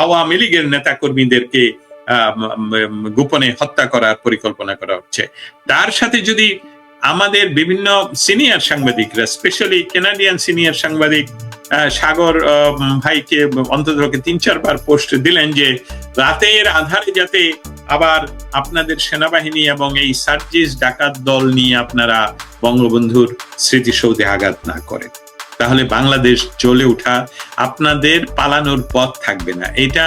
আওয়ামী লীগের নেতা কর্মীদেরকে গোপনে হত্যা করার পরিকল্পনা করা হচ্ছে। তার সাথে যদি আমাদের বিভিন্ন সিনিয়র সাংবাদিকরা, স্পেশালি কেনাডিয়ান সিনিয়র সাংবাদিক সাগর ভাইকে অন্তত তিন চারবার পোস্ট দিলেন যে, রাতের আধারে যাতে আবার আপনাদের সেনাবাহিনী এবং এই সার্জিস ডাকাত দল নিয়ে আপনারা বঙ্গবন্ধুর স্মৃতিসৌধে আঘাত না করেন। তাহলে বাংলাদেশ জ্বলে ওঠা আপনাদের পালানোর পথ থাকবে না। এটা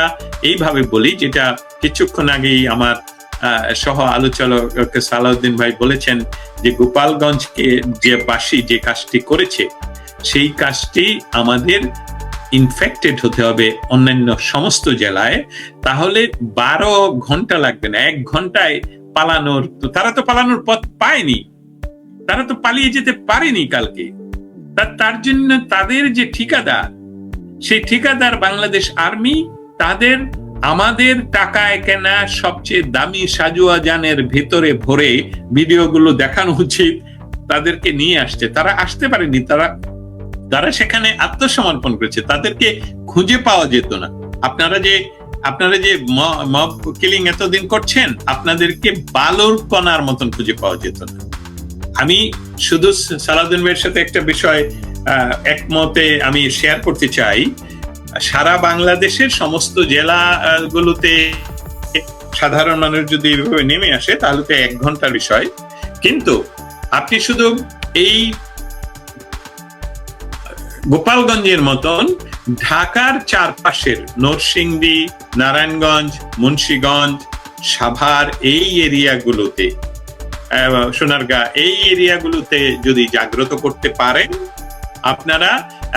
এইভাবে বলি, যেটা কিছুক্ষণ আগেই আমার সহ আলোচক সালাউদ্দিন ভাই বলেছেন যে গোপালগঞ্জকে যে বাসী যে কাজটি করেছে, সেই কাজটি আমাদের ইনফেক্টেড হতে হবে অন্যান্য সমস্ত জেলায়। তাহলে বারো ঘণ্টা লাগবে না, এক ঘন্টায় পালানোর তারা তো পালানোর পথ পায়নি। তারা তো পালিয়ে যেতে পারেনি কালকে। তার জন্য তাদের যে ঠিকাদার, সেই ঠিকাদার বাংলাদেশ আর্মি তাদের আমাদের টাকায় কেনা সবচেয়ে দামি সাজুয়া যানের ভেতরে ভরে ভিডিওগুলো দেখানো উচিত, তাদেরকে নিয়ে আসছে। তারা আসতে পারেনি, তারা তারা সেখানে আত্মসমর্পণ করেছে। তাদেরকে খুঁজে পাওয়া যেত না। আপনারা যে আপনারা যে মব কিলিং এতদিন করছেন, আপনাদেরকে বালুর কণার মতন খুঁজে পাওয়া যেত না। আমি শুধু সালাউদ্দিন ভাইয়ের সাথে একটা বিষয় একমতে আমি শেয়ার করতে চাই। সারা বাংলাদেশের সমস্ত জেলাগুলোতে সাধারণ মানুষ যদি এভাবে নেমে আসে, তাহলে তো এক ঘণ্টার বিষয়। কিন্তু আপনি শুধু এই গোপালগঞ্জের মতন ঢাকার চারপাশের নরসিংদী, নারায়ণগঞ্জ, মুন্সীগঞ্জ, সাভার এই এরিয়াগুলোতে সোনারগা এই এরিয়াগুলোতে যদি জাগ্রত করতে পারেন, আপনারা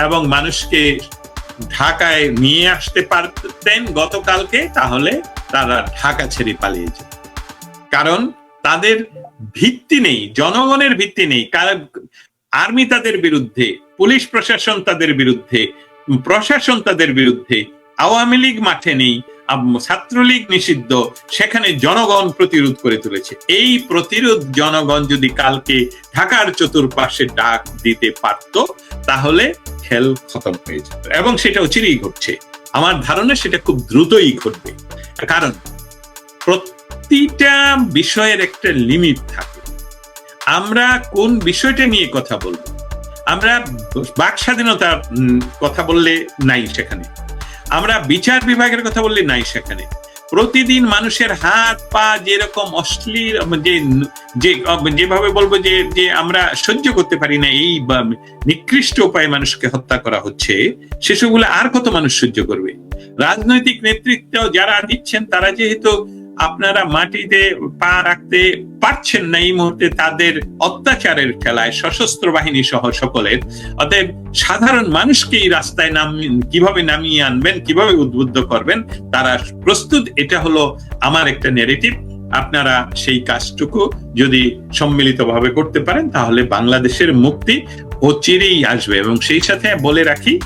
এবং মানুষকে ঢাকায় নিয়ে আসতে পারতেন গতকালকে, তাহলে তারা ঢাকা ছেড়ে পালিয়ে যেত। কারণ তাদের ভিত্তি নেই, জনগণের ভিত্তি নেই। আর্মি তাদের বিরুদ্ধে, পুলিশ প্রশাসন তাদের বিরুদ্ধে, প্রশাসন তাদের বিরুদ্ধে, আওয়ামী লীগ মাঠে নেই। ছাত্রলীগ নিষিদ্ধ, সেখানে জনগণ প্রতিরোধ করে তুলেছে। এই প্রতিরোধ জনগণ যদি কালকে ঢাকার চতুর্পাশে ডাক দিতে পারত, তাহলে খেল খতম হয়ে যেত। এবং সেটা অচিরেই ঘটছে। আমার ধারণা সেটা খুব দ্রুতই ঘটবে। কারণ প্রতিটা বিষয়ের একটা লিমিট থাকে। আমরা কোন বিষয়টা নিয়ে কথা বলব? আমরা বাক স্বাধীনতার কথা বললে নাই সেখানে। আমরা বিচার বিভাগের কথা বললে নাই সেখানে। প্রতিদিন মানুষের হাত, পা যেরকম অশ্লীল, যে যেভাবে বলব যে যে আমরা সহ্য করতে পারি না, এই নিকৃষ্ট উপায়ে মানুষকে হত্যা করা হচ্ছে, সেসবগুলো আর কত মানুষ সহ্য করবে? রাজনৈতিক নেতৃত্ব যারা দিচ্ছেন, তারা যেহেতু আপনারা মাটিতে পা রাখতে পারছেন না এই মুহূর্তে তাদের অত্যাচারের খেলায় সশস্ত্র বাহিনী সহ সকলের। অতএব সাধারণ মানুষকে এই রাস্তায় নাম, কীভাবে নামিয়ে আনবেন, কীভাবে উদ্বুদ্ধ করবেন, তারা প্রস্তুত। এটা হলো আমার একটা নেগেটিভ আপনারা সেই কাজটুকু যদি সম্মিলিতভাবে করতে পারেন, তাহলে বাংলাদেশের মুক্তি ও অচিরেই আসবে। এবং সেই সাথে বলে রাখি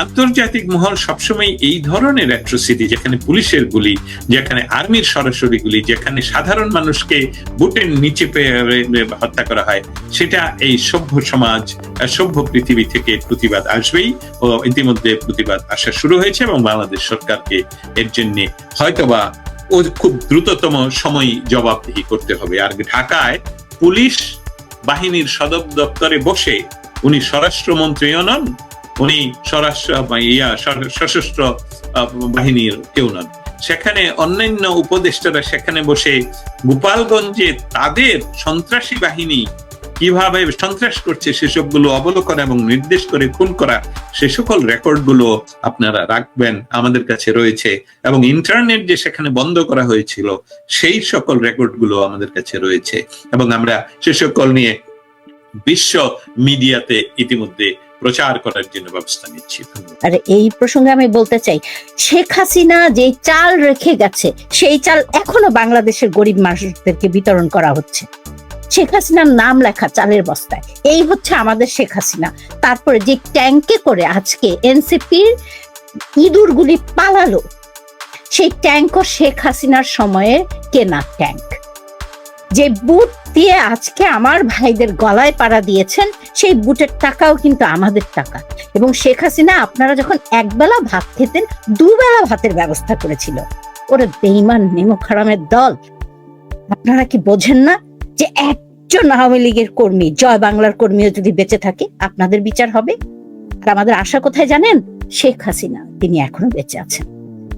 আন্তর্জাতিক মহল সবসময় এই ধরনের অ্যাট্রোসিটি যেখানে পুলিশের গুলি, যেখানে আর্মির সরাসরি গুলি, যেখানে সাধারণ মানুষকে বুটের নিচে হত্যা করা হয়, সেটা এই সভ্য সমাজ সভ্য পৃথিবী থেকে প্রতিবাদ আসবেই ও ইতিমধ্যে প্রতিবাদ আসা শুরু হয়েছে এবং বাংলাদেশ সরকারকে এর জন্য হয়তোবা ও খুব দ্রুততম সময় জবাবদিহি করতে হবে। আর ঢাকায় পুলিশ বাহিনীর সদর দপ্তরে বসে উনি স্বরাষ্ট্রমন্ত্রীও নন উনি স্বরাষ্ট্র ইয়া সশস্ত্র বাহিনীর কেউ নন। সেখানে অন্যান্য উপদেষ্টারা সেখানে বসে গোপালগঞ্জে তাদের সন্ত্রাসী বাহিনী কীভাবে সন্ত্রাস করছে সেসবগুলো অবলোকন এবং নির্দেশ করে খুন করা, সে সকল রেকর্ডগুলো আপনারা রাখবেন, আমাদের কাছে রয়েছে। এবং ইন্টারনেট যে সেখানে বন্ধ করা হয়েছিল, সেই সকল রেকর্ডগুলো আমাদের কাছে রয়েছে। এবং আমরা সে সকল নিয়ে বিশ্ব মিডিয়াতে ইতিমধ্যে প্রচার করার জন্য ব্যবস্থা নিচ্ছি। আর, এই প্রসঙ্গে আমি বলতে চাই, শেখ হাসিনা যে চাল রেখে গেছে, সেই চাল এখনও বাংলাদেশের গরিব মানুষদেরকে বিতরণ করা হচ্ছে। শেখ হাসিনার নাম লেখা চালের বস্তায়। এই হচ্ছে আমাদের শেখ হাসিনা। তারপরে যে ট্যাঙ্কে করে আজকে এনসিপির ইঁদুরগুলি পালালো, সেই ট্যাঙ্কও শেখ হাসিনার সময়ে কেনা ট্যাঙ্ক। যে বুট দিয়ে আজকে আমার ভাইদের গলায় পাড়া দিয়েছেন, সেই বুটের টাকাও কিন্তু আমাদের টাকা। এবং শেখ হাসিনা আপনারা যখন একবেলা ভাত খেতেন, দুবেলা ভাতের ব্যবস্থা করেছিল। ওরা বেইমান নেমো খারামের দল। আপনারা কি বোঝেন না যে একজন আওয়ামী লীগের কর্মী, জয় বাংলার কর্মীও যদি বেঁচে থাকে, আপনাদের বিচার হবে? আর আমাদের আশা কোথায় জানেন? শেখ হাসিনা, তিনি এখনও বেঁচে আছেন।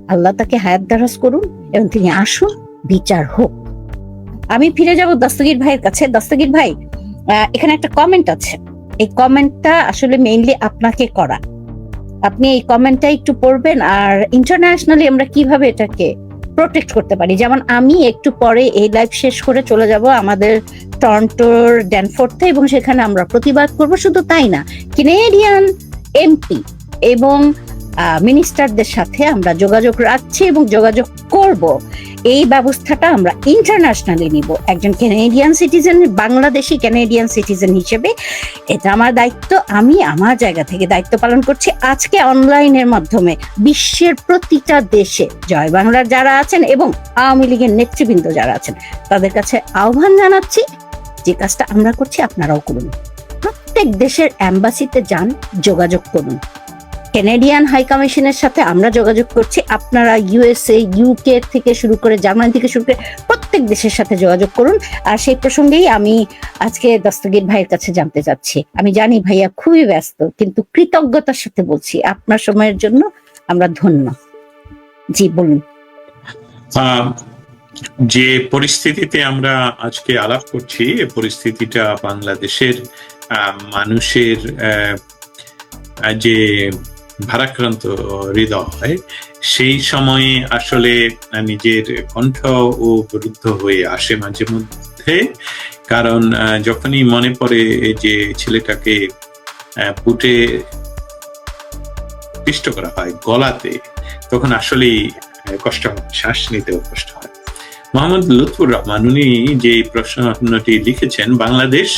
আল্লাহ তাকে হায়াত দারাজ করুন এবং তিনি আসুন, বিচার হোক। আমি ফিরে যাব দস্তগীর ভাইয়ের কাছে। দস্তগীর ভাই এখানে একটা কমেন্ট আছে। এই কমেন্টটা আসলে মেইনলি আপনাকে করা। আপনি এই কমেন্টটা একটু পড়বেন আর ইন্টারন্যাশনালি আমরা কীভাবে এটাকে প্রোটেক্ট করতে পারি? যেমন আমি একটু পরে এই লাইভ শেষ করে চলে যাব আমাদের টরন্টোর ড্যানফোর্থে এবং সেখানে আমরা প্রতিবাদ করব। শুধু তাই না কেনেডিয়ান এমপি এবং মিনিস্টারদের সাথে আমরা যোগাযোগ রাখছি এবং যোগাযোগ করব। এই ব্যবস্থাটা আমরা ইন্টারন্যাশনালি নিব। একজন Canadian citizen Bangladeshi Canadian citizen হিসেবে, এটা আমার দায়িত্ব, আমি আমার জায়গা থেকে দায়িত্ব পালন করছি। আজকে অনলাইনের মাধ্যমে বিশ্বের প্রতিটা দেশে জয় বাংলার যারা আছেন এবং আওয়ামী লীগের নেতৃবৃন্দ যারা আছেন, তাদের কাছে আহ্বান জানাচ্ছি যে কাজটা আমরা করছি, আপনারাও করুন। প্রত্যেক দেশের অ্যাম্বাসিতে যান, যোগাযোগ করুন। কেনেডিয়ান হাই কমিশনের সাথে আমরা যোগাযোগ করছি। আপনারা ইউএসএ ইউকে থেকে শুরু করে জার্মানি থেকে শুরু করে প্রত্যেক দেশের সাথে যোগাযোগ করুন। আর সেই প্রসঙ্গেই আমি আজকে দস্তগীর ভাইয়ের কাছে জানতে চাচ্ছি। আমি জানি ভাইয়া খুবই ব্যস্ত, কিন্তু কৃতজ্ঞতার সাথে বলছি, আপনার সময়ের জন্য আমরা ধন্য। জি, বলুন। যে পরিস্থিতিতে আমরা আজকে আলাপ করছি পরিস্থিতিটা বাংলাদেশের মানুষের যে ভারাক্রান্ত হৃদয়, সেই সময়ে আসলে নিজের কণ্ঠ ও রুদ্ধ হয়ে আসে মাঝে মধ্যে। কারণ যখনই মনে পড়ে যে ছেলেটাকে পুটে পিষ্ট করা হয় গলাতে, তখন আসলেই কষ্ট হয়, শ্বাস নিতেও কষ্ট হয়। মোহাম্মদ লুৎফুর রহমান, উনি যে প্রশ্নটি লিখেছেন, Bangladesh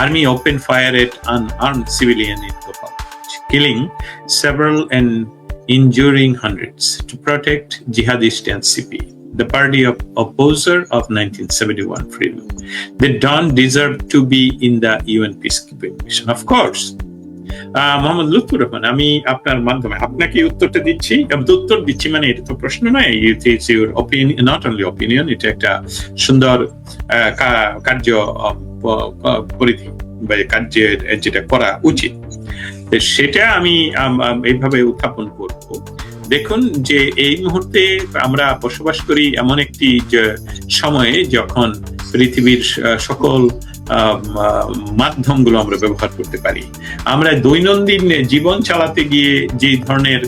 army open fire at unarm civilian in killing several and injuring hundreds to protect jihadist NCP, the party of opposer of 1971 freedom. They don't deserve to be in the UN peacekeeping mission, of course. Mohammad Lutfur Rahman আমি আপনার মাধ্যমে আপনাকে উত্তরটা দিচ্ছি উত্তর দিচ্ছি মানে এটা তো প্রশ্ন নয় it is your opinion not only opinion এটা একটা সুন্দর কার্য পরিধি বা কার্যের যেটা করা উচিত সেটা আমি এইভাবে উত্থাপন করব। দেখুন যে এই মুহূর্তে আমরা বসবাস করি এমন একটি সময়ে যখন পৃথিবীর সকল মাধ্যমগুলো আমরা ব্যবহার করতে পারি। আমরা দৈনন্দিন জীবন চালাতে গিয়ে যে ধরনের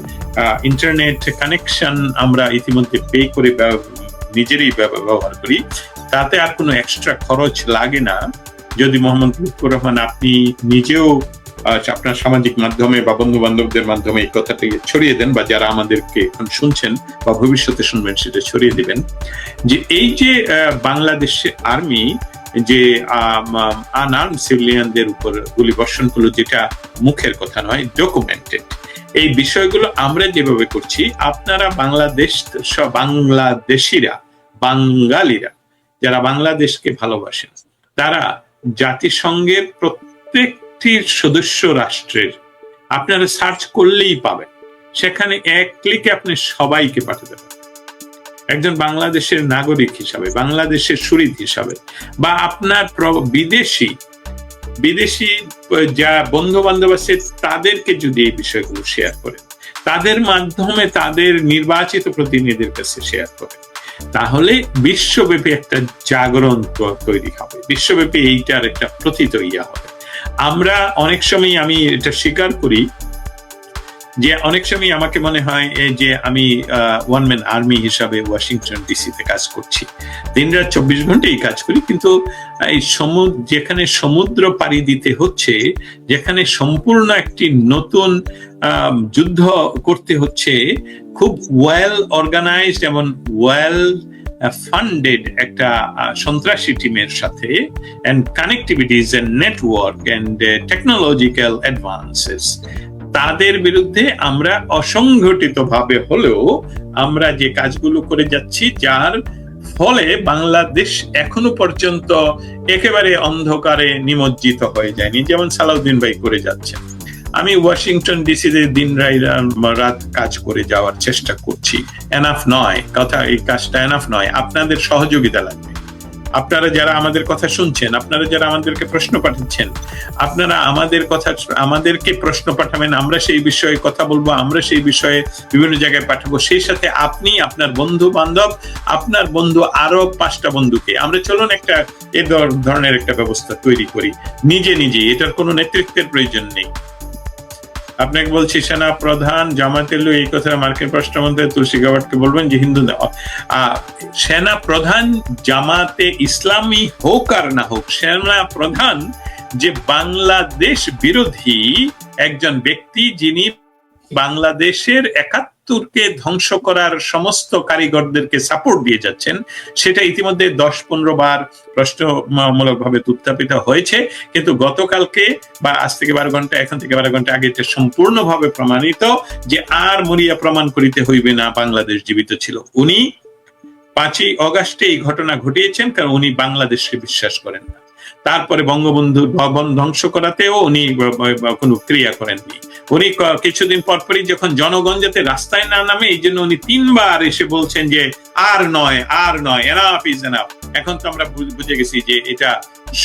ইন্টারনেট কানেকশন আমরা ইতিমধ্যে পে করে নিজেরই ব্যবহার করি, তাতে আর কোনো এক্সট্রা খরচ লাগে না। যদি মোহাম্মদ লুৎফুর রহমান আপনি নিজেও আপনার সামাজিক মাধ্যমে বা বন্ধু বান্ধবদের মাধ্যমে এই কথাটি ছড়িয়ে দেন বা যারা আমাদেরকে এখন শুনছেন বা ভবিষ্যতে শুনবেন সেটা ছড়িয়ে দিবেন। যে এই যে আহ, বাংলাদেশের আর্মি যে আনআর্ম সিভিলিয়ানদের উপর গুলি বর্ষণ করল যেটা মুখের কথা নয় ডকুমেন্টেড এই বিষয়গুলো আমরা যেভাবে করছি আপনারা বাংলাদেশ বাংলাদেশিরা বাঙালিরা যারা বাংলাদেশকে ভালোবাসেন তারা জাতিসংঘের প্রত্যেকটি সদস্য রাষ্ট্রের। আপনারা সার্চ করলেই পাবেন। সেখানে এক ক্লিকে আপনি সবাইকে পাঠাতে পারেন একজন বাংলাদেশের নাগরিক হিসাবে, বাংলাদেশের সুরিদ হিসাবে, বা আপনার বিদেশি বিদেশি যা বন্ধু বান্ধব আছে, তাদেরকে যদি এই বিষয়গুলো শেয়ার করেন, তাদের মাধ্যমে তাদের নির্বাচিত প্রতিনিধিদের কাছে শেয়ার করেন, তাহলে বিশ্বব্যাপী একটা জাগরণ তৈরি হবে। বিশ্বব্যাপী এইটার একটা প্রতীত ইয়া হবে। আমরা অনেক সময় আমি এটা স্বীকার করি যে অনেক সময় আমাকে মনে হয় যে আমি ওয়ান ম্যান আর্মি হিসাবে ওয়াশিংটন ডিসিতে কাজ করছি। দিন রাত চব্বিশ ঘন্টাই কাজ করি, কিন্তু এই সমুদ্র যেখানে সমুদ্র পাড়ি দিতে হচ্ছে, যেখানে সম্পূর্ণ একটি নতুন যুদ্ধ করতে হচ্ছে, খুব ওয়েল অর্গানাইজড এবং ওয়েল ফান্ডেড একটা সন্ত্রাসী টিমের সাথে connectivities and network and uh, technological advances. তাদের বিরুদ্ধে আমরা অসংগঠিত ভাবে হলেও আমরা যে কাজগুলো করে যাচ্ছি যার ফলে বাংলাদেশ এখনও পর্যন্ত একেবারে অন্ধকারে নিমজ্জিত হয়ে যায়নি যেমন সালাউদ্দিন ভাই করে যাচ্ছেন। আমি ওয়াশিংটন ডিসিতে দিন রাত কাজ করে যাওয়ার চেষ্টা করছি। এনাফ নয়, কথা, এই কাজটা এনাফ নয়। আপনাদের সহযোগিতা লাগবে। আপনারা যারা আমাদের কথা শুনছেন, আপনারা যারা আমাদেরকে প্রশ্ন পাঠাচ্ছেন আপনারা আমাদের কথা, আমাদেরকে প্রশ্ন পাঠাবেন, আমরা সেই বিষয়ে কথা বলব, আমরা সেই বিষয়ে বিভিন্ন জায়গায় পাঠাবো। সেই সাথে আপনি, আপনার বন্ধু বান্ধব আপনার বন্ধু আরও পাঁচটা বন্ধুকে, আমরা চলুন একটা এ ধরনের একটা ব্যবস্থা তৈরি করি। নিজে নিজে, এটার কোনো নেতৃত্বের প্রয়োজন নেই। আপনাকে বলছি, সেনা প্রধান জামাতেলু এই কথা মার্কিন পররাষ্ট্রমন্ত্রী তুলসী গাবাটকে বলবেন যে, হিন্দু সেনা প্রধান জামাতে ইসলামী হোক আর না হোক, সেনা প্রধান যে বাংলাদেশ বিরোধী একজন ব্যক্তি যিনি বাংলাদেশের একাত্তরকে ধ্বংস করার সমস্ত কারিগরদেরকে সাপোর্ট দিয়ে যাচ্ছেন। সেটা ইতিমধ্যে দশ পনেরো বার প্রশ্নমূলক ভাবে উত্থাপিত হয়েছে। কিন্তু গতকালকে বা আজ থেকে বারো ঘণ্টা, এখন থেকে বারো ঘণ্টা আগে এটা সম্পূর্ণভাবে প্রমাণিত যে আর মরিয়া প্রমাণ করিতে হইবে না বাংলাদেশ জীবিত ছিল। উনি পাঁচই অগাস্টে এই ঘটনা ঘটিয়েছেন, কারণ উনি বাংলাদেশকে বিশ্বাস করেন না। তারপরে বঙ্গবন্ধুর ভবন ধ্বংস করাতেও উনি কোনো ক্রিয়া করেননি। উনি কিছুদিন পরপরই যখন জনগণ যাতে রাস্তায় না নামে, এই জন্য উনি তিনবার এসে বলছেন যে, আর নয় আর নয় এনাফ ইজ এনাফ এখন তো আমরা বুঝে গেছি যে এটা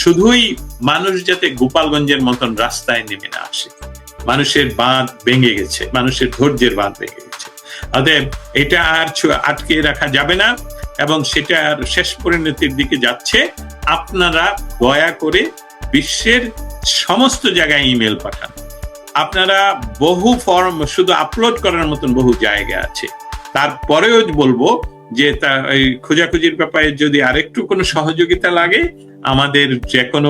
শুধুই মানুষ যাতে গোপালগঞ্জের মতন রাস্তায় নেমে না আসে। মানুষের বাঁধ ভেঙে গেছে, মানুষের ধৈর্যের বাঁধ ভেঙে গেছে। অতএব এটা আর আটকে রাখা যাবে না। এবং সেটা আর শেষ পরিণতির দিকে যাচ্ছে, আপনারা দয়া করে বিশ্বের সমস্ত জায়গায় ইমেল পাঠান। আপনারা বহু ফর্ম শুধু আপলোড করার মতন বহু জায়গা আছে। তারপরেও বলব যে তা, এই খোঁজাখুঁজির ব্যাপারে যদি আরেকটু কোনো সহযোগিতা লাগে, আমাদের যে কোনো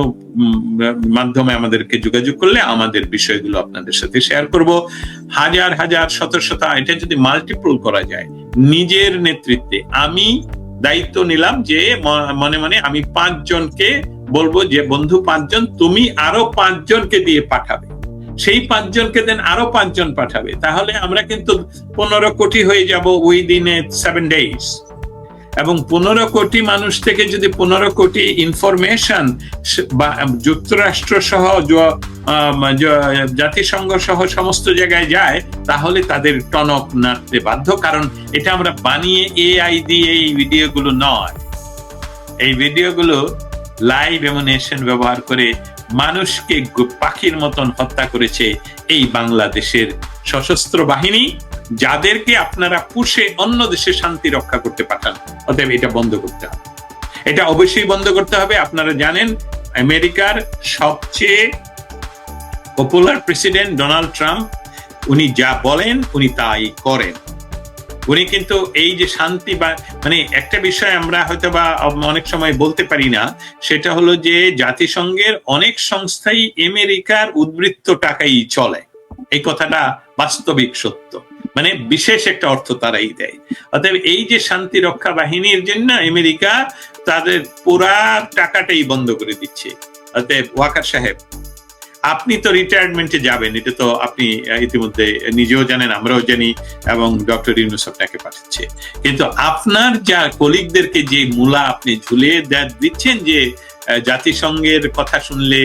মাধ্যমে আমাদেরকে যোগাযোগ করলে আমাদের বিষয়গুলো আপনাদের সাথে শেয়ার করব। হাজার হাজার, শত শত, এটা যদি মাল্টিপল করা যায়, নিজের নেতৃত্বে আমি দায়িত্ব নিলাম যে মনে মনে আমি পাঁচজনকে বলব যে, বন্ধু পাঁচজন, তুমি আরও পাঁচজনকে দিয়ে পাঠাবে। সেই পাঁচজনকে দেন আরও পাঁচজন পাঠাবে। তাহলে আমরা কিন্তু পনেরো কোটি হয়ে যাব উইদিন এ সেভেন ডেজ এবং পনেরো কোটি মানুষ থেকে যদি পনেরো কোটি ইনফরমেশন বা যুক্তরাষ্ট্র সহ জাতিসংঘ সহ সমস্ত জায়গায় যায়, তাহলে তাদের টনক নাড়তে বাধ্য। কারণ এটা আমরা বানিয়ে এআই দিয়ে এই ভিডিওগুলো নয়। এই ভিডিওগুলো লাইভ এমুনেশন ব্যবহার করে মানুষকে পাখির মতন হত্যা করেছে এই বাংলাদেশের সশস্ত্র বাহিনী, যাদেরকে আপনারা পুষে অন্য দেশে শান্তি রক্ষা করতে পাঠান। অতএব এটা বন্ধ করতে হবে। এটা অবশ্যই বন্ধ করতে হবে। আপনারা জানেন, আমেরিকার সবচেয়ে পপুলার প্রেসিডেন্ট ডোনাল্ড ট্রাম্প উনি যা বলেন, উনি তাই করেন। উনি কিন্তু এই যে শান্তি বা মানে একটা বিষয় আমরা হয়তো বা অনেক সময় বলতে পারি না, সেটা হলো যে জাতিসংঘের অনেক সংস্থাই আমেরিকার উদ্বৃত্ত টাকাই চলে। এই কথাটা বাস্তবিক সত্য। মানে বিশেষ একটা অর্থ তারাই দেয়। অতএব এই যে শান্তি রক্ষা বাহিনীর জন্য আমেরিকা তাদের পুরা টাকাটাই বন্ধ করে দিচ্ছে। অতএব ওয়াকার সাহেব আপনি তো রিটায়ারমেন্টে যাবেন, এটা তো আপনি ইতিমধ্যে নিজেও জানেন, আমরাও জানি, এবং ডক্টর ইউনুস আপনাকে পাঠাচ্ছে। কিন্তু আপনার যা কলিগদেরকে যে মূলা আপনি ঝুলিয়ে দিচ্ছেন যে জাতিসংঘের কথা শুনলে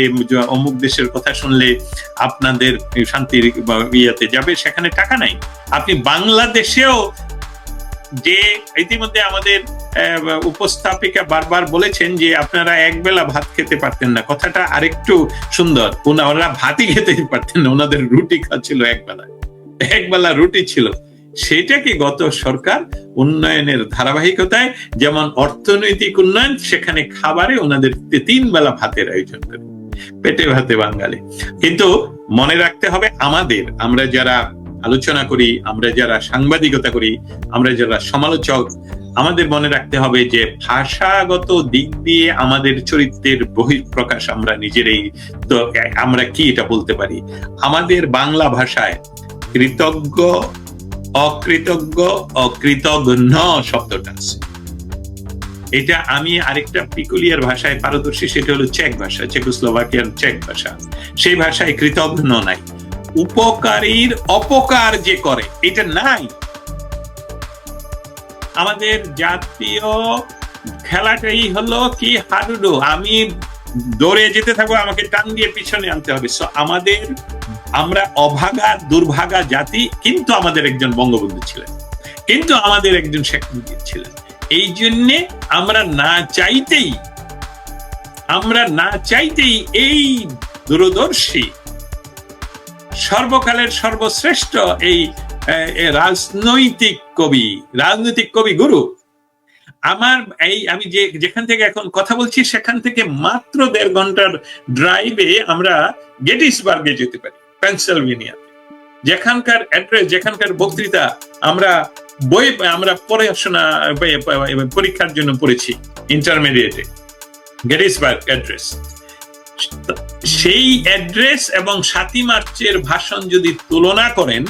অমুক দেশের কথা শুনলে আপনাদের শান্তির ইয়েতে যাবে, সেখানে টাকা নাই। আপনি বাংলাদেশেও যে ইতিমধ্যে আমাদের উপস্থাপিকা বারবার বলেছেন যে আপনারা একবেলা ভাত খেতে পারতেন না। কথাটা আরেকটু সুন্দর। ওনারা ভাতই খেতে পারতেন না, ওনাদের রুটি খাচ্ছিল একবেলা একবেলা রুটি ছিল। সেটা কি গত সরকার উন্নয়নের ধারাবাহিকতায়, যেমন অর্থনৈতিক উন্নয়ন, সেখানে খাবারে ওনাদের তিন বেলা ভাতের আয়োজন করে। পেটে ভাতে বাঙালি। কিন্তু মনে রাখতে হবে আমাদের, আমরা যারা আলোচনা করি, আমরা যারা সাংবাদিকতা করি, আমরা যারা সমালোচক আমাদের মনে রাখতে হবে যে ভাষাগত দিক দিয়ে আমাদের চরিত্রের বহিঃপ্রকাশ আমরা নিজেরাই তো আমরা কি এটা বলতে পারি? আমাদের বাংলা ভাষায় কৃতজ্ঞ, অকৃতজ্ঞ অকৃতজ্ঞ শব্দটা আছে। এটা আমি আরেকটা পিকুলিয়ার ভাষায় পারদর্শী, সেটা হলো চেক ভাষা চেকোস্লোভাকিয়ার চেক ভাষা। সেই ভাষায় কৃতজ্ঞ নাই। উপকারীর অপকার যে করে, এটা নাই। আমাদের জাতীয় খেলাটাই হলো কি হাডুডু? আমি দৌড়ে যেতে থাকব, আমাকে টান দিয়ে পিছনে আনতে হবে। সো আমাদের, আমরা অভাগা, দুর্ভাগা জাতি, কিন্তু আমাদের একজন বঙ্গবন্ধু ছিলেন। কিন্তু আমাদের একজন শেখ মুজিব ছিলেন। এই জন্যে আমরা না চাইতেই, আমরা না চাইতেই এই দূরদর্শী, সর্বকালের সর্বশ্রেষ্ঠ এই রাজনৈতিক কবি রাজনৈতিক কবি গুরু। আমার এই, আমি যে, যেখান থেকে এখন কথা বলছি, সেখান থেকে মাত্র দেড় ঘণ্টার ড্রাইভে আমরা গেটিসবার্গে যেতে পারি, পেনসিলভেনিয়াতে। যেখানকার অ্যাড্রেস যেখানকার বক্তৃতা আমরা বই, আমরা পড়াশোনা পরীক্ষার জন্য পড়েছি ইন্টারমিডিয়েটে গেটিসবার্গ অ্যাড্রেস সেই অ্যাড্রেস এবং সাতই মার্চের ভাষণ যদি তুলনা করেন